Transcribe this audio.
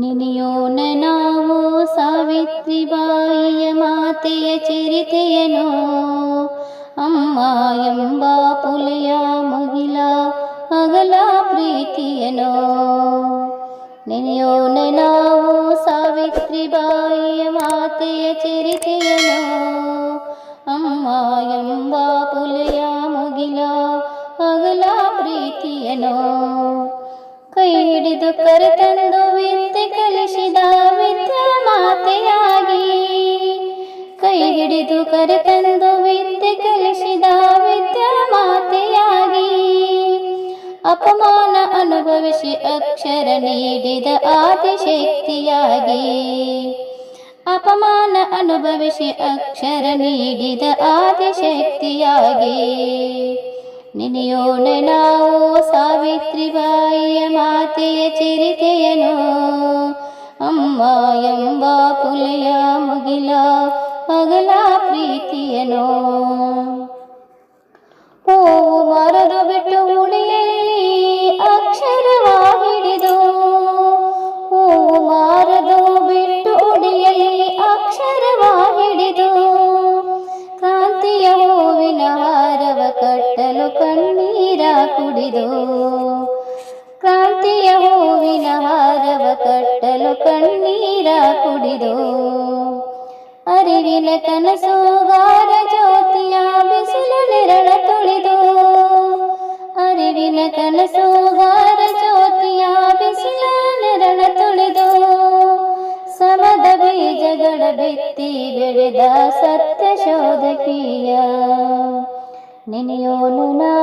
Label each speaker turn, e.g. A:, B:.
A: ನೆನೆಯೋಣ ನಾವು ಸಾವಿತ್ರಿಬಾಯಿಯ ಮಾತೆಯ ಚರಿತೆಯನು? ಅಮ್ಮ ಎಂಬ ಪುಲೆಯ ಮುಗಿಲ ಅಗಲ ಪ್ರೀತಿಯನು? ನೆನೆಯೋಣ ನಾವು ಸಾವಿತ್ರಿಬಾಯಿಯ ಮಾತೆಯ ಚರಿತೆಯನು? ಅಮ್ಮ ಎಂಬ ಪುಲೆಯ ಮುಗಿಲ ಅಗಲ ಪ್ರೀತಿಯನು? ಕೈ ಹಿಡಿದು ಕರೆತಂದು ಹಿಡಿದು ಕರೆತಂದು ವಿದ್ಯೆ ಕಲಿಸಿದ ವಿದ್ಯಾ ಮಾತೆಯಾಗಿ. ಅಪಮಾನ ಅನುಭವಿಸಿ ಅಕ್ಷರ ನೀಡಿದ ಆದಿಶಕ್ತಿಯಾಗಿ. ಅಪಮಾನ ಅನುಭವಿಸಿ ಅಕ್ಷರ ನೀಡಿದ ಆದಿಶಕ್ತಿಯಾಗಿ. ನೆನೆಯೋಣ ನಾವು ಸಾವಿತ್ರಿಬಾಯಿಯ ಮಾತೆಯ ಚರಿತೆಯನು. ಅಗಲ ಪ್ರೀತಿಯನೋ? ಹೂವು ಮರದು ಬಿಟ್ಟು ಉಳಿಯಲ್ಲಿ ಅಕ್ಷರವ ಹಿಡಿದು, ಹೂವು ಮಾರದು ಬಿಟ್ಟು ಉಡಿಯಲ್ಲಿ ಅಕ್ಷರವ ಹಿಡಿದು ಕ್ರಾಂತಿಯ ಹೂವಿನ ಹಾರವ ಕಟ್ಟಲು ಕಣ್ಣೀರ ಕುಡಿದು, ಕಾಂತಿಯ ಹೂವಿನ ಹಾರವ ಕಟ್ಟಲು ಕಣ್ಣೀರ ಕುಡಿದು. ಅರಿವಿನ ಕನಸುಗಾರ ಜ್ಯೋತಿಯ ಬಿಸಿಲು ನೆರಳ ತುಳಿದು. ಅರಿವಿನ ಕನಸುಗಾರ ಜ್ಯೋತಿಯ ಬಿಸಿಲು ನೆರಳ ತುಳಿದು. ಸಮದ ಬೀಜಗಳ ಬಿತ್ತಿ ಬೆಳೆದ ಸತ್ಯ ಶೋಧಕೀಯ. ನೆನೆಯೋನು ನಾ